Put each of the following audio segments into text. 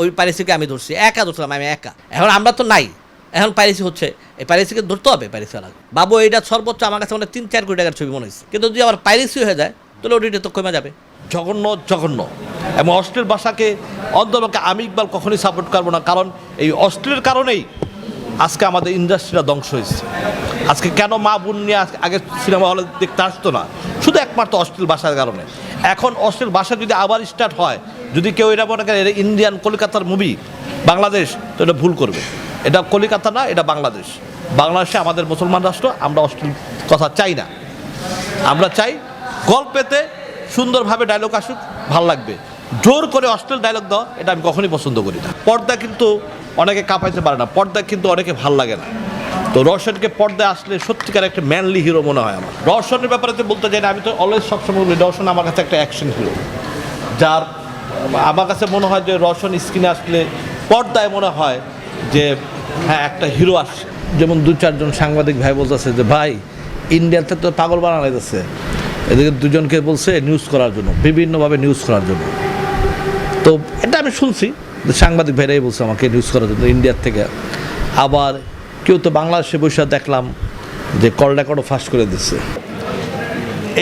ওই পাইরেসিকে আমি ধরছি, একা ধরছিলাম আমি একা। এখন আমরা তো নাই। এখন পাইরেসি হচ্ছে, এই পাইরেসিকে ধরতে হবে পাইরেসি বাবু, এইটা সর্বোচ্চ আমার কাছে মানে তিন, চার কোটি টাকার ছবি মনে হয়েছে। কিন্তু যদি আবার পাইরেসি হয়ে যায়, তাহলে ওটিটা তো কমে যাবে। জঘন্য জঘন্য। এবং অস্ট্রেল ভাষাকে অন্তরপক্ষে আমি ইকবাল কখনই সাপোর্ট করব না। কারণ এই অস্ট্রেলের কারণেই আজকে আমাদের ইন্ডাস্ট্রিটা ধ্বংস হয়েছে। আজকে কেন মা বোন নিয়ে আগে সিনেমা হলে দেখতে আসতো না? শুধু একমাত্র অশ্লীল ভাষার কারণে। এখন অস্ট্রেল ভাষা যদি আবার স্টার্ট হয়, যদি কেউ এটা মনে করে ইন্ডিয়ান কলকাতার মুভি বাংলাদেশ তো এটা ভুল করবে। এটা কলকাতা না, এটা বাংলাদেশ। বাংলাদেশে আমাদের মুসলমান রাষ্ট্র, আমরা অশ্লীল কথা চাই না। আমরা চাই গল্পেতে সুন্দরভাবে ডায়লগ আসুক, ভালো লাগবে। জোর করে অশ্লীল ডায়লগ দাও, এটা আমি কখনোই পছন্দ করি না। পর্দা কিন্তু অনেকে কাঁপাইতে পারে না, পর্দা কিন্তু অনেকে ভালো লাগে না। তো রওশনকে পর্দায় আসলে সত্যিকার একটা ম্যানলি হিরো মনে হয় আমার। রওশনের ব্যাপারে তো বলতে চাই না, আমি তো অলওয়েজ সবসময় বলি রওশন আমার কাছে একটা অ্যাকশন হিরো যার, আমার কাছে মনে হয় যে রওশন স্ক্রিনে আসলে পর্দায় মনে হয় যে হ্যাঁ একটা হিরো আসছে। যেমন দু চারজন সাংবাদিক ভাই বলতেছে যে, ভাই, ইন্ডিয়াতে তো পাগল বানানো যাচ্ছে এদিকে দুজনকে বলছে নিউজ করার জন্য, বিভিন্নভাবে নিউজ করার জন্য। তো এটা আমি শুনছি, সাংবাদিক ভাইরাই বলছে আমাকে নিউজ করার জন্য, ইন্ডিয়ার থেকে। আবার কেউ তো বাংলাদেশে বসে দেখলাম যে কল রেকর্ডও ফাঁস করে দিচ্ছে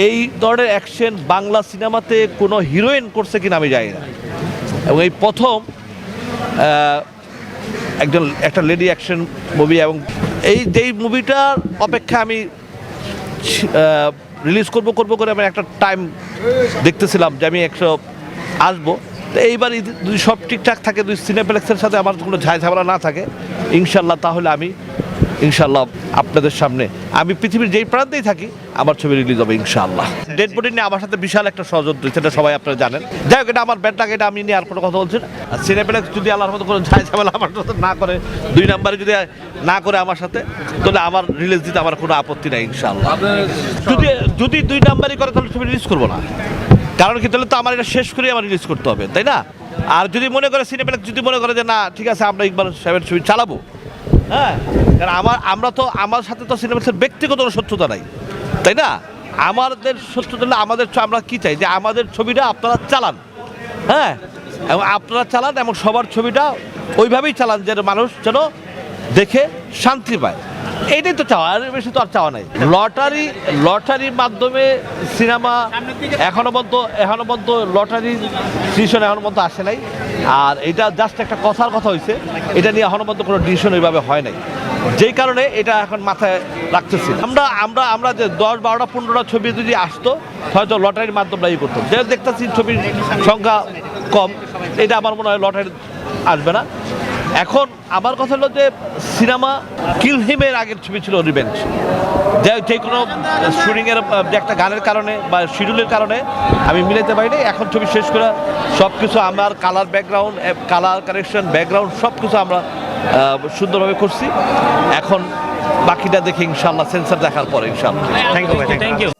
এই ধরনের অ্যাকশন বাংলা সিনেমাতে কোনো হিরোইন করছে কিনা আমি জানি না। এবং এই প্রথম একজন, একটা লেডি অ্যাকশন মুভি এবং এই যেই মুভিটার অপেক্ষা আমি রিলিজ করব করব করে আমি একটা টাইম দেখতেছিলাম যে আমি একশো আসব। তো এইবার সব ঠিকঠাক থাকে, দুই সিনেপ্লেক্সের সাথে আমার কোনো ঝাই ঝামেলা না থাকে। ইনশাল্লাহ তাহলে আমি ইনশাল্লাহ আপনাদের সামনে, আমি পৃথিবীর যেই প্রান্তেই থাকি, আমার ছবি রিলিজ হবে ইনশাআল্লাহ। ডেড বডি নিয়ে আমার সাথে বিশাল একটা সহযোগ সেটা সবাই আপনারা জানেন। যাই হোক, এটা আমার ব্যাড লাগে এটা আমি নিয়ে আর কোনো কথা বলছি না। আর সিনেপ্লেক্স যদি আল্লাহর মতো কোনো ঝাই ঝামেলা আমার সাথে না করে, দুই নাম্বারে যদি না করে আমার সাথে, তাহলে আমার রিলিজ দিতে আমার কোনো আপত্তি নাই ইনশাআল্লাহ। যদি যদি দুই নাম্বারই করে, তাহলে ছবি রিলিজ করব না। কারণ কি, তাহলে তো আমার এটা শেষ করে আমার রিলিজ করতে হবে, তাই না? আর যদি মনে করে সিনেপ্লেক্স যদি মনে করে যে না, ঠিক আছে, আমরা ইকবাল সাহেবের ছবি চালাবো হ্যাঁ কারণ আমার, আমরা তো, আমার সাথে তো সিনেমাসের ব্যক্তিগত শত্রুতা নাই, তাই না? আমাদের শত্রুতা হলে আমাদের আমরা কি চাই? যে আমাদের ছবিটা আপনারা চালান হ্যাঁ? এবং আপনারা চালান এবং সবার ছবিটা ওইভাবেই চালান যেন মানুষ যেন দেখে শান্তি পায়। এইটাই তো চাওয়া, আর বেশি তো আর চাওয়া নাই। লটারি, লটারির মাধ্যমে সিনেমা এখনও পর্যন্ত এখনও পর্যন্ত লটারি ডিসিশন এখনও পর্যন্ত আসে নাই। আর এটা জাস্ট একটা কথার কথা হয়েছে এটা নিয়ে এখনও পর্যন্ত কোনো ডিসিশন ওইভাবে হয় নাই। যেই কারণে এটা এখন মাথায় রাখতেছি। আমরা আমরা আমরা যে দশ, বারোটা, পনেরোটা ছবি যদি আসতো, হয়তো লটারির মাধ্যমে ইয়ে করতাম। যে দেখতেছি ছবির সংখ্যা কম, এটা আমার মনে হয় লটারি আসবে না। এখন আমার কথা হলো যে সিনেমা কিল হিমের আগের ছবি ছিল রিভেঞ্জ। যে যে কোনো শুটিংয়ের যে একটা গানের কারণে বা শিডিউলের কারণে আমি মিলাতে পারিনি। এখন ছবি শেষ করে সব কিছু আমার colour background colour correction background সব কিছু আমরা সুন্দরভাবে করছি। এখন বাকিটা দেখে ইনশাল্লাহ সেন্সার দেখার পরে ইনশাল্লাহ থ্যাংক ইউ থ্যাংক ইউ